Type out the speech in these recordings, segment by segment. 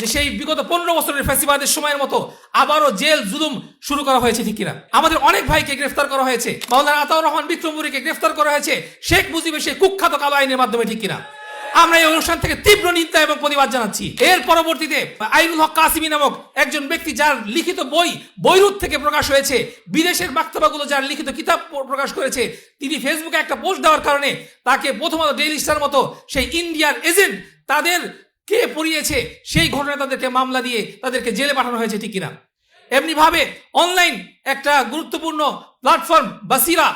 যে সেই বিগত পনেরো বছরের ফ্যাসিবাদের সময়ের মতো আবারও জেল, জুলুম শুরু করা হয়েছে, ঠিক কিনা? আমাদের অনেক ভাইকে গ্রেফতার করা হয়েছে। মাওলানা আতাউর রহমান বিক্রমপুরীকে গ্রেফতার করা হয়েছে। শেখ মুজিবের সেই কুখ্যাত কালো আইনের মাধ্যমে, ঠিক কিনা? আমরা এই অনুষ্ঠান থেকে তীব্র নিন্দা এবং প্রতিবাদ জানাচ্ছি। এর পরবর্তীতে আইনুল হক কাসিমি নামক একজন ব্যক্তি যার লিখিত বই বৈরুত থেকে প্রকাশ হয়েছে, বিদেশের বাক্তবাগুলো যার লিখিত কিতাব প্রকাশ করেছে, তিনি ফেসবুকে একটা পোস্ট দেওয়ার কারণে তাকে প্রথমত ডেইলি স্টার মতো সেই ইন্ডিয়ার এজেন্ট তাদের কে পড়িয়েছে সেই ঘটনায় তাদেরকে মামলা দিয়ে তাদেরকে জেলে পাঠানো হয়েছে, ঠিক কিনা? এমনিভাবে অনলাইন একটা গুরুত্বপূর্ণ প্ল্যাটফর্ম বাসিরা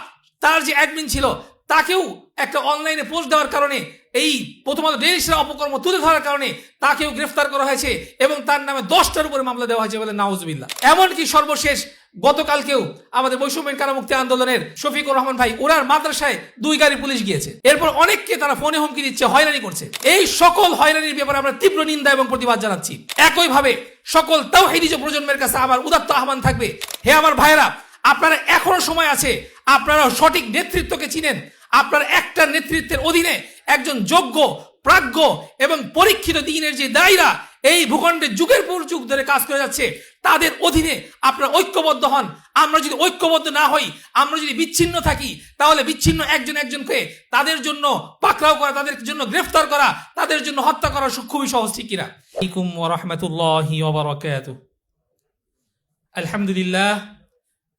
তার যে অ্যাডমিন ছিল, তাকেও একটা অনলাইনে পোস্ট দেওয়ার কারণে, এই প্রথমত ডেলিশরা অপকর্ম তুলে ধরার কারণে তাকেও গ্রেফতার করা হয়েছে এবং তার নামে দশটার উপরে মামলা দেওয়া হয়েছে বলে নাউজবিল্লা এমনকি সর্বশেষ গতকালকেও আমাদের বৈষম্যের কারামুক্তি আন্দোলনের শফিকুর রহমান ভাই ওনার মাদ্রাসায় দুই গাড়ি পুলিশ গিয়েছে। এরপর অনেককে তারা ফোনে হুমকি দিচ্ছে, হয়রানি করছে। এই সকল হয়রানির ব্যাপারে আমরা তীব্র নিন্দা এবং প্রতিবাদ জানাচ্ছি। একইভাবে সকল তাওহিদিজ প্রজন্মের কাছে আমার উদাত্ত আহ্বান থাকবে, হে আমার ভাইয়েরা, আপনারা এখনও সময় আছে, আপনারা সঠিক নেতৃত্বকে চিনেন। আপনার একটা নেতৃত্বের অধীনে একজন যোগ্য, প্রাজ্ঞ এবং পরীক্ষিত দিনের যে দায়রা এই ভূখণ্ডে যুগের পর যুগ ধরে কাজ করে যাচ্ছে তাদের অধীনে আপনারা ঐক্যবদ্ধ হন আমরা যদি ঐক্যবদ্ধ না হই আমরা যদি বিচ্ছিন্ন থাকি তাহলে বিচ্ছিন্ন একজন একজনকে তাদের জন্য পাকড়াও করা তাদের জন্য গ্রেফতার করা তাদের জন্য হত্যা করা সু- খুবই সহজ ঠিক কিনা আলাইকুম ওয়া রাহমাতুল্লাহি ওয়া বারাকাতুহু আলহামদুলিল্লাহ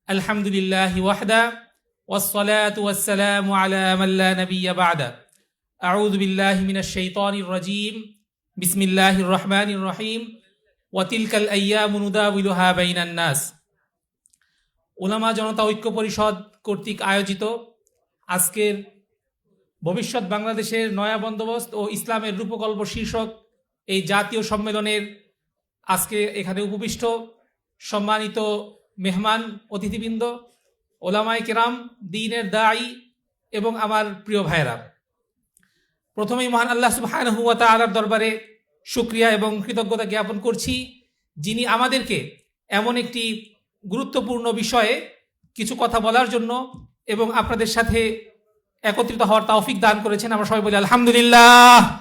আলহামদুলিল্লাহ ওয়াহদা والصلاة والسلام على من لا نبي بعده أعوذ بالله من الشيطان الرجيم বিসমিল্লাহ রহমান রহিম। ওয়াতিলকাল আইয়া মুনুদা উইলুহা বাইনান্নাস ওলামা জনতা ঐক্য পরিষদ কর্তৃক আয়োজিত আজকের ভবিষ্যৎ বাংলাদেশের নয়া বন্দোবস্ত ও ইসলামের রূপকল্প শীর্ষক এই জাতীয় সম্মেলনের আজকে এখানে উপবিষ্ট সম্মানিত মেহমান অতিথিবৃন্দ, ওলামায় কেরাম, দিনের দায়ী এবং আমার প্রিয় ভাইরা প্রথমেই মহান আল্লাহ সুবহানাহু ওয়া তাআলার দরবারে শুক্রিয়া এবং কৃতজ্ঞতা জ্ঞাপন করছি, যিনি আমাদেরকে এমন একটি গুরুত্বপূর্ণ বিষয়ে কিছু কথা বলার জন্য এবং আপনাদের সাথে একত্রিত হওয়ার তৌফিক দান করেছেন। আমরা সবাই বলি, আলহামদুলিল্লাহ।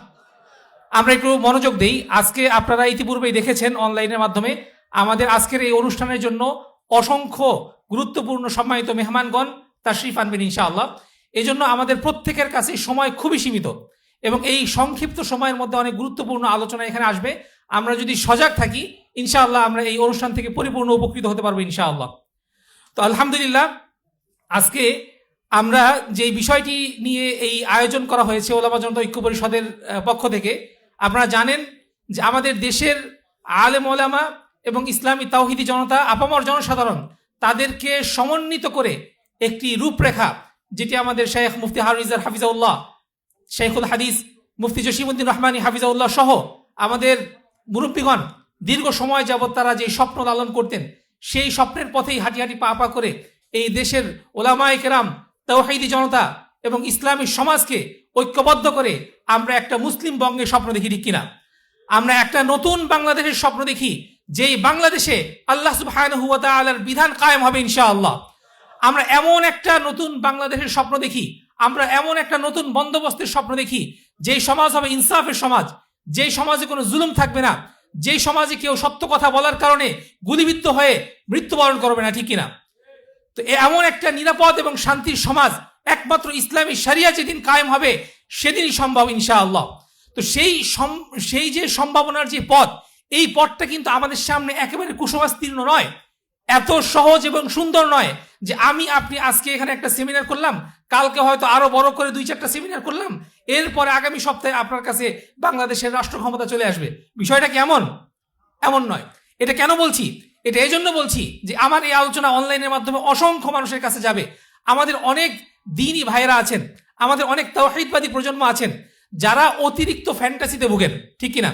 আমরা একটু মনোযোগ দেই। আজকে আপনারা ইতিপূর্বেই দেখেছেন অনলাইনের মাধ্যমে আমাদের আজকের এই অনুষ্ঠানের জন্য অসংখ্য গুরুত্বপূর্ণ সম্মানিত মেহমানগণ, তাশরিফ আনবেন ইনশাআল্লাহ। এই জন্য আমাদের প্রত্যেকের কাছে সময় খুবই সীমিত। এবং এই সংক্ষিপ্ত সময়ের মধ্যে অনেক গুরুত্বপূর্ণ আলোচনা এখানে আসবে। আমরা যদি সজাগ থাকি, ইনশাআল্লাহ আমরা এই অনুষ্ঠান থেকে পরিপূর্ণ উপকৃত হতে পারব ইনশাআল্লাহ। তো আলহামদুলিল্লাহ, আজকে আমরা যে বিষয়টি নিয়ে এই আয়োজন করা হয়েছে ওলামা জনতা ঐক্য পরিষদের পক্ষ থেকে, আপনারা জানেন যে আমাদের দেশের আলেম ওলামা এবং ইসলামী তাওহিদি জনতা, আপামর জনসাধারণ, তাদেরকে সমন্বিত করে একটি রূপরেখা, যেটি আমাদের শেখ মুফতি হারুজার হাফিজাউল্লাহ শেখুল হাদিস, মুফতি জসিমুদ্দিন রহমানী হাফিজাউল্লাহ সহ আমাদের মুরব্বীগণ দীর্ঘ সময় যাবৎ তারা যে স্বপ্ন লালন করতেন, সেই স্বপ্নের পথেই হাঁটি হাঁটি পা পা করে এই দেশের ওলামায়ে কেরাম তাওহিদি জনতা এবং ইসলামী সমাজকে ঐক্যবদ্ধ করে আমরা একটা মুসলিম বঙ্গের স্বপ্ন দেখি, ঠিক কিনা? আমরা একটা নতুন বাংলাদেশের স্বপ্ন দেখি, যেই বাংলাদেশে আল্লাহ তাআলার বিধান কায়েম হবে ইনশাআল্লাহ। আমরা এমন একটা নতুন বাংলাদেশের স্বপ্ন দেখি আমরা এমন একটা নতুন বন্দোবস্তের স্বপ্ন দেখি, যেই সমাজ হবে ইনসাফের সমাজ, যেই সমাজে কোনো জুলুম থাকবে না, যেই সমাজে কেউ সত্য কথা বলার কারণে গুলিবিদ্ধ হয়ে মৃত্যুবরণ করবে না, ঠিক কিনা? তো এমন একটা নিরাপদ এবং শান্তির সমাজ, একমাত্র ইসলামী শরিয়া যেদিন কায়েম হবে, সেদিনই সম্ভব ইনশাআল্লাহ। তো সেই সেই যে সম্ভাবনার যে পথ, এই পথটা কিন্তু আমাদের সামনে একেবারে কুসমাস্তীর্ণ নয়। এত সহজ এবং সুন্দর নয় যে আমি, আপনি আজকে এখানে একটা সেমিনার করলাম, কালকে হয়তো আরও বড় করে দুই চারটা সেমিনার করলাম, এরপরে আগামী সপ্তাহে আপনার কাছে বাংলাদেশের রাষ্ট্র ক্ষমতা চলে আসবে। বিষয়টা কি এমন? এমন নয়। এটা কেন বলছি? এটা এই জন্য বলছি যে আমার এই আলোচনা অনলাইনের মাধ্যমে অসংখ্য মানুষের কাছে যাবে। আমাদের অনেক দিনই ভাইয়েরা আছেন, আমাদের অনেক তৌহিদবাদী প্রজন্ম আছেন, যারা অতিরিক্ত ফ্যান্টাসিতে ভোগেন, ঠিক কিনা?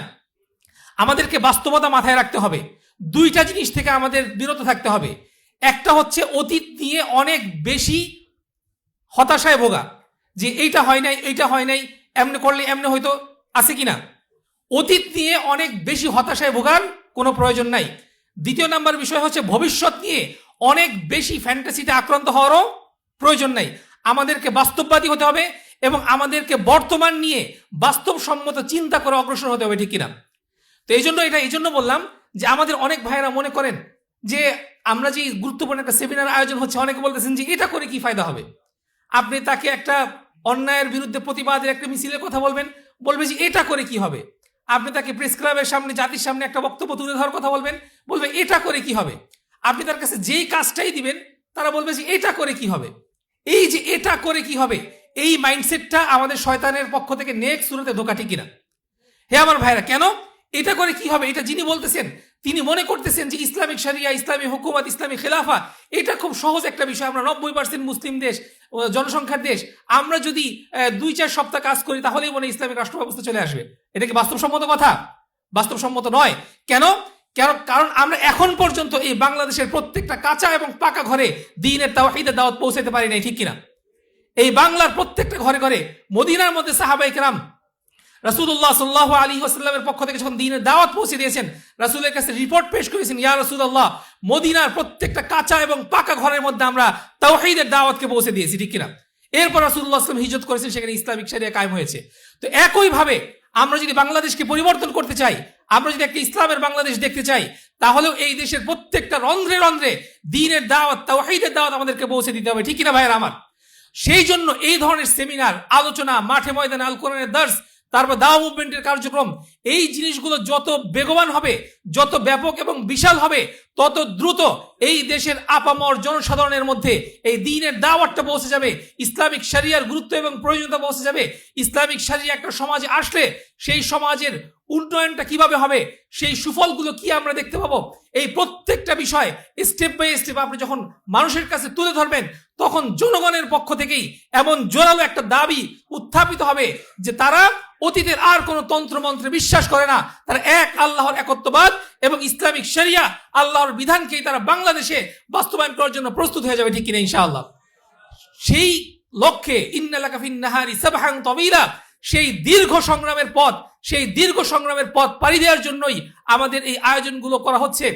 আমাদেরকে বাস্তবতা মাথায় রাখতে হবে। দুইটা জিনিস থেকে আমাদের বিরত থাকতে হবে। একটা হচ্ছে অতীত নিয়ে অনেক বেশি হতাশায় ভোগা, যে এইটা হয় নাই, এইটা হয় নাই, এমনি করলে এমনি হয়তো আছে কিনা। অতীত নিয়ে অনেক বেশি হতাশায় ভোগার কোনো প্রয়োজন নাই। দ্বিতীয় নাম্বার বিষয় হচ্ছে ভবিষ্যৎ নিয়ে অনেক বেশি ফ্যান্টাসিতে আক্রান্ত হওয়ারও প্রয়োজন নাই। আমাদেরকে বাস্তববাদী হতে হবে এবং আমাদেরকে বর্তমান নিয়ে বাস্তবসম্মত চিন্তা করে অগ্রসর হতে হবে, ঠিক কিনা? তো এই জন্য এটা, এই জন্য বললাম যে আমাদের অনেক ভাইয়েরা মনে করেন যে আমরা যে গুরুত্বপূর্ণ একটা সেমিনার আয়োজন হচ্ছে, অনেকে বলতেছেন যে এটা করে কি ফায়দা হবে? আপনি তাকে একটা অন্যায়ের বিরুদ্ধে প্রতিবাদের একটা মিছিলের কথা বলবেন, বলবে যে এটা করে কি হবে? আপনি তাকে প্রেস ক্লাবের সামনে, জাতির সামনে একটা বক্তব্য তুলে ধরার কথা বলবেন, বলবে এটা করে কি হবে? আপনি তার কাছে যেই কাজটাই দিবেন, তারা বলবে যে এটা করে কি হবে? এই যে এটা করে কি হবে? এই মাইন্ডসেটটা আমাদের শয়তানের পক্ষ থেকে নেক্সট শুরুতে ধোকা ঠিক কিনা? হে আমার ভাইরা কেন? এটা করে কি হবে? এটা যিনি বলতেছেন, তিনি মনে করতেছেন যে ইসলামিক শরিয়া, ইসলামী হুকুমত, ইসলামী খেলাফা, এটা খুব সহজ একটা বিষয়। আমরা নব্বই পার্সেন্ট মুসলিম দেশ জনসংখ্যার দেশ। আমরা যদি দুই চার সপ্তাহ কাজ করি, তাহলেই মনে ইসলামিক রাষ্ট্র ব্যবস্থা চলে আসবে। এটা কি বাস্তবসম্মত কথা? বাস্তবসম্মত নয়। কেন? কেন কারণ আমরা এখন পর্যন্ত এই বাংলাদেশের প্রত্যেকটা কাঁচা এবং পাকা ঘরে দিনের তাওহিদের দাওয়াত পৌঁছাতে পারি নাই, ঠিক কিনা? এই বাংলার প্রত্যেকটা ঘরে ঘরে মদিনার মধ্যে সাহাবাই কেরাম রাসুদুল্লাহ সাল্লাহ আলী ওয়াসাল্লামের পক্ষ থেকে যখন দিনের দাওয়াত পৌঁছে দিয়েছেন, রাসুলের কাছে রিপোর্ট পেশ করেছেন, ইয়া রাসুল্লাহ মদিনার প্রত্যেকটা কাঁচা এবং পাকা ঘরের মধ্যে আমরা তাওহিদের দাওয়াতকে পৌঁছে দিয়েছি, ঠিক কিনা? এরপর রাসুল্লাহ আসলাম হিজত করেছেন, সেখানে ইসলামিক সারিয়া কায়েম হয়েছে। তো একইভাবে আমরা যদি বাংলাদেশকে পরিবর্তন করতে চাই, আমরা যদি একটা ইসলামের বাংলাদেশ দেখতে চাই, তাহলেও এই দেশের প্রত্যেকটা রন্ধ্রে রন্ধ্রে দিনের দাওয়াত, তাওহিদের দাওয়াত আমাদেরকে পৌঁছে দিতে হবে, ঠিক কিনা ভাইয়ের আমার? সেই জন্য এই ধরনের সেমিনার আলোচনা, মাঠে ময়দানে আল কোরআনের তারপর দাওয়া মুভমেন্টের কার্যক্রম এই জিনিসগুলো যত বেগবান হবে, যত ব্যাপক এবং বিশাল হবে, তত দ্রুত এই দেশের আপামর জনসাধারণের মধ্যে এই দিনের দাওয়াতটা পৌঁছে যাবে। ইসলামিক শরিয়ার গুরুত্ব এবং প্রয়োজনীয়তা পৌঁছে যাবে। ইসলামিক শরিয়া একটা সমাজে আসলে সেই সমাজের উন্নয়নটা কীভাবে হবে, সেই সুফলগুলো কি আমরা দেখতে পাবো? এই প্রত্যেকটা বিষয় স্টেপ বাই স্টেপ আপনি যখন মানুষের কাছে তুলে ধরবেন, তখন জনগণের পক্ষ থেকেই এমন জোরালো একটা দাবি উত্থাপিত হবে যে তারা অতীতের আর কোনো তন্ত্রমন্ত্রে বিশ্বাস করে না। তারা এক আল্লাহর একত্ববাদ এবং ইসলামিক শরিয়া আল্লাহর বিধানকেই তারা বাংলাদেশে বাস্তবায়ন করার জন্য প্রস্তুত হয়ে যাবে, ঠিক কিনা ইনশাআল্লাহ? সেই লক্ষ্যে ইন্নালাকা ফিন্নাহারি সাবহাং তবিলা, সেই দীর্ঘ সংগ্রামের পথ, সেই দীর্ঘ সংগ্রামের পথ পাড়ি দেওয়ার জন্যই আমাদের এই আয়োজনগুলো করা হচ্ছে।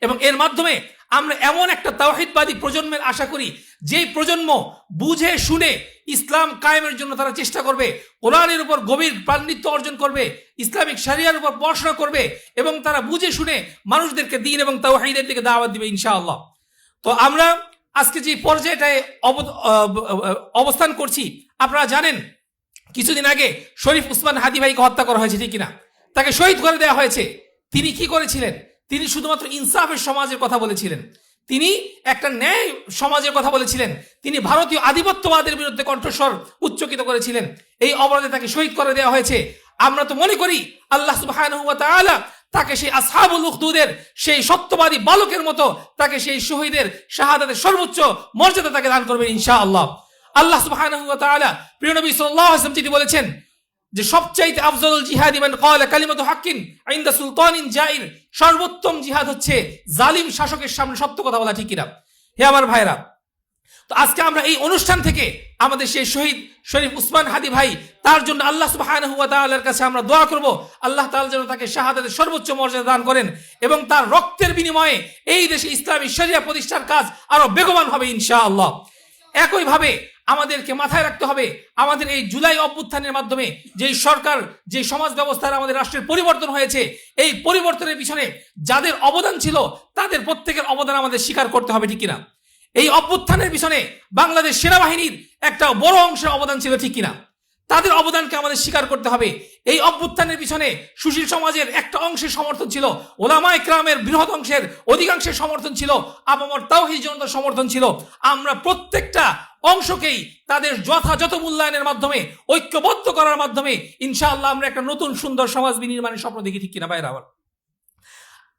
এবং এর মাধ্যমে আমরা এমন একটা তাওহিদবাদী প্রজন্মের আশা করি, যেই প্রজন্ম বুঝে, শুনে ইসলাম কায়েমের জন্য তারা চেষ্টা করবে, কোরআনের উপর গভীর পাণ্ডিত্য অর্জন করবে, ইসলামিক সারিয়ার উপর পড়াশোনা করবে এবং তারা বুঝে, শুনে মানুষদেরকে দিন এবং তাওহিদের দিকে দাওয়াত দিবে ইনশাআল্লাহ। তো আমরা আজকে যে পর্যায়টায় অব- অব- অবস্থান করছি, আপনারা জানেন, কিছুদিন আগে শরীফ উসমান হাদি ভাইকে হত্যা করা হয়েছে, ঠিক কিনা? তাকে শহীদ করে দেওয়া হয়েছে। তিনি কি করেছিলেন? তিনি শুধুমাত্র ইনসাফের সমাজের কথা বলেছিলেন। তিনি একটা ন্যায় সমাজের কথা বলেছিলেন। তিনি ভারতীয় আধিপত্যবাদের বিরুদ্ধে কণ্ঠস্বর উচ্চকিত করেছিলেন। এই অপরাধে তাকে শহীদ করে দেওয়া হয়েছে। আমরা তো মনে করি আল্লাহ তাআলা তাকে সেই আসহাবুল উখদুদের, সেই সত্যবাদী বালকের মতো তাকে সেই শহীদের শাহাদাতের সর্বোচ্চ মর্যাদা তাকে দান করবেন ইনশাআল্লাহ। আল্লাহ ওয়া তাআলা প্রিয় নবী যেটি বলেছেন যে সবচাইতে আফজলুল জিহাদ মান ক্বালা কালিমাতু হাক্কিন ইনদা সুলতানিন জাইর, সর্বোত্তম জিহাদ হচ্ছে জালিম শাসকের সামনে সত্য কথা বলা ঠিক কিনা? হে আমার ভাইরা, তো আজকে আমরা এই অনুষ্ঠান থেকে আমাদের সেই শহীদ শরীফ উসমান হাদি ভাই, তার জন্য আল্লাহ তাআলার কাছে আমরা দোয়া করব। আল্লাহ তাআলা যেন তাকে শাহাদাতের সর্বোচ্চ মর্যাদা দান করেন এবং তার রক্তের বিনিময়ে এই দেশে ইসলামী শরিয়া প্রতিষ্ঠার কাজ আরও বেগবান হবে ইনশাআল্লাহ। একইভাবে আমাদেরকে মাথায় রাখতে হবে। আমাদের এই জুলাই অভ্যুত্থানের মাধ্যমে যেই সরকার যে সমাজ ব্যবস্থার আমাদের রাষ্ট্রের পরিবর্তন হয়েছে, এই পরিবর্তনের পিছনে যাদের অবদান ছিল, তাদের প্রত্যেকের অবদান আমাদের স্বীকার করতে হবে, ঠিক কিনা? এই অভ্যুত্থানের পিছনে বাংলাদেশ সেনাবাহিনীর একটা বড় অংশের অবদান ছিল, ঠিক কিনা? তাদের অবদানকে আমাদের স্বীকার করতে হবে। এই অভ্যুত্থানের পিছনে সুশীল সমাজের একটা অংশের সমর্থন ছিল, ওলামা ইকরামের বৃহৎ অংশের অধিকাংশের সমর্থন ছিল, আপামর তাওহিদ জনতার সমর্থন ছিল। আমরা প্রত্যেকটা অংশকেই তাদের যথাযথ মূল্যায়নের মাধ্যমে, ঐক্যবদ্ধ করার মাধ্যমে ইনশাআল্লাহ আমরা একটা নতুন সুন্দর সমাজ বিনির্মাণের স্বপ্ন দেখি, ঠিক কিনা বাইরে আবার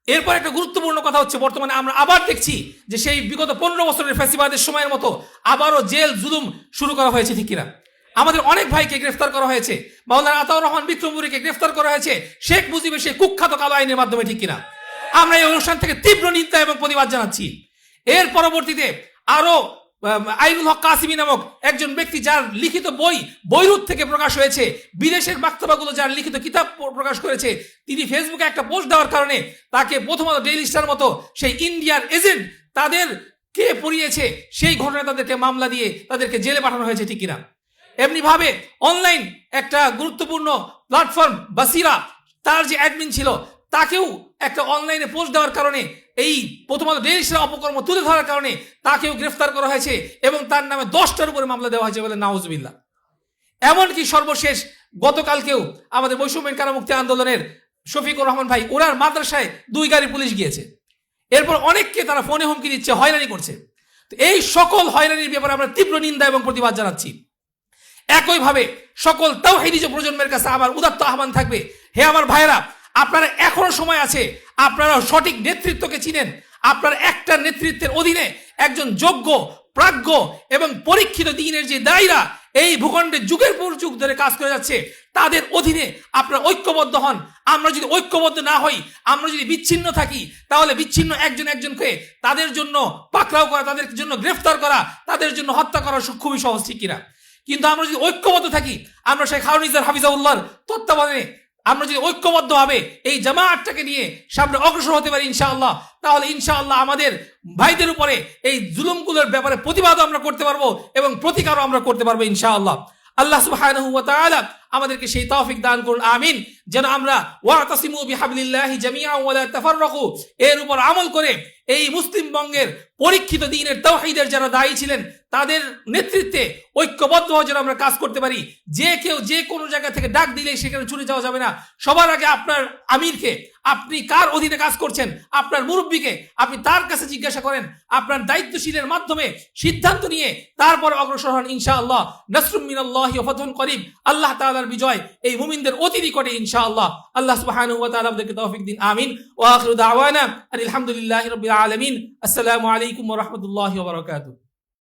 এরপর একটা গুরুত্বপূর্ণ কথা হচ্ছে, বর্তমানে আমরা আবার দেখছি যে সেই বিগত পনেরো বছরের ফ্যাসিবাদের সময়ের মতো আবারও জেল, জুলুম শুরু করা হয়েছে, ঠিক কিনা? আমাদের অনেক ভাইকে গ্রেফতার করা হয়েছে, মাওলানা আতাউর রহমান বিক্রমপুরীকে গ্রেফতার করা হয়েছে, শেখ মুজিবের সেই কুখ্যাত কালো আইনের মাধ্যমে, ঠিক কিনা? আমরা এই অনুষ্ঠান থেকে তীব্র নিন্দা এবং প্রতিবাদ জানাচ্ছি। এর পরবর্তীতে আরও আইনুল হক কাসিমি নামক একজন ব্যক্তি যার লিখিত বই বৈরুত থেকে প্রকাশ হয়েছে, বিদেশের বাক্তবাগুলো যার লিখিত কিতাব প্রকাশ করেছে, তিনি ফেসবুকে একটা পোস্ট দেওয়ার কারণে তাকে প্রথমত ডেইলি স্টার মতো সেই ইন্ডিয়ার এজেন্ট তাদের কে পড়িয়েছে, সেই ঘটনায় তাদেরকে মামলা দিয়ে তাদেরকে জেলে পাঠানো হয়েছে, ঠিক কিনা? এমনি ভাবে অনলাইন একটা গুরুত্বপূর্ণ প্ল্যাটফর্ম, বাসিরা, তার যে অ্যাডমিন ছিল, তাকেও একটা অনলাইনে পোস্ট দেওয়ার কারণে এই প্রথমত ডেলিশের অপকর্ম তুলে ধরার কারণে তাকেও গ্রেফতার করা হয়েছে এবং তার নামে দশটার উপরে মামলা দেওয়া হয়েছে বলে নাউজবিল্লা এমনকি সর্বশেষ গতকালকেও আমাদের বৈষম্যের কারামুক্তি আন্দোলনের শফিকুর রহমান ভাই ওনার মাদ্রাসায় দুই গাড়ি পুলিশ গিয়েছে। এরপর অনেককে তারা ফোনে হুমকি দিচ্ছে, হয়রানি করছে। এই সকল হয়রানির ব্যাপারে আমরা তীব্র নিন্দা এবং প্রতিবাদ জানাচ্ছি। একইভাবে সকল তাওহিদিজ প্রজন্মের কাছে আমার উদাত্ত আহ্বান থাকবে, হে আমার ভাইয়েরা আপনারা এখনও সময় আছে। আপনারা সঠিক নেতৃত্বকে চিনেন। আপনার একটা নেতৃত্বের অধীনে একজন যোগ্য, প্রাজ্ঞ এবং পরীক্ষিত দিনের যে দায়রা এই ভূখণ্ডে যুগের পর যুগ ধরে কাজ করে যাচ্ছে, তাদের অধীনে আপনারা ঐক্যবদ্ধ হন। আমরা যদি ঐক্যবদ্ধ না হই, আমরা যদি বিচ্ছিন্ন থাকি, তাহলে বিচ্ছিন্ন একজন একজনকে তাদের জন্য পাকড়াও করা, তাদের জন্য গ্রেফতার করা, তাদের জন্য হত্যা করা খুবই সহজ, ঠিক কিনা? কিন্তু আমরা যদি ঐক্যবদ্ধ থাকি, আমরা শেখ হারুনিজার হাফিজাউল্লাহর তত্ত্বাবধানে আমরা যদি ঐক্যবদ্ধভাবে এই জামায়াতটাকে নিয়ে সামনে অগ্রসর হতে পারি ইনশাআল্লাহ, তাহলে ইনশাআল্লাহ আমাদের ভাইদের উপরে এই জুলুমগুলোর ব্যাপারে প্রতিবাদও আমরা করতে পারব এবং প্রতিকারও আমরা করতে পারব ইনশাআল্লাহ। আল্লাহ তাআলা আমাদেরকে সেই তৌফিক দান করুন, আমিন। যেন আমরা ওয়াতাসিমু বিহাবলিল্লাহি জামিআ ওয়া লা তাফাররাকু, এর উপর আমল করে এই মুসলিম বঙ্গের পরীক্ষিত দিনের তাওহীদের যারা দায়ী ছিলেন, তাদের নেতৃত্বে ঐক্যবদ্ধ হয়ে যেন আমরা কাজ করতে পারি। যে কেউ যে কোনো জায়গা থেকে ডাক দিলেই সেখানে ছুটে যাওয়া যাবে না। সবার আগে আপনার আমিরকে আপনি কার অধীনে কাজ করছেন? আপনার মুরব্বীকে আপনি তার কাছে জিজ্ঞাসা করেন। আপনার দায়িত্বশীলের মাধ্যমে সিদ্ধান্ত নিয়ে তারপর অগ্রসর হন ইনশাআল্লাহ। নাসরুম মিনাল্লাহি ওয়া ফাতহুন আল্লাহ তাআলার বিজয় এই মুমিনদের অতি নিকটে ইনশাআল্লাহ। আল্লাহ সুবহানাহু ওয়া আমাদেরকে তৌফিক দিন। আমিন। ওয়া আখিরু দাওয়ানা আলহামদুলিল্লাহি রাব্বিল আলামিন। আসসালামু আলাইকুম রাহমাতুল্লাহি বারাকাতুহু।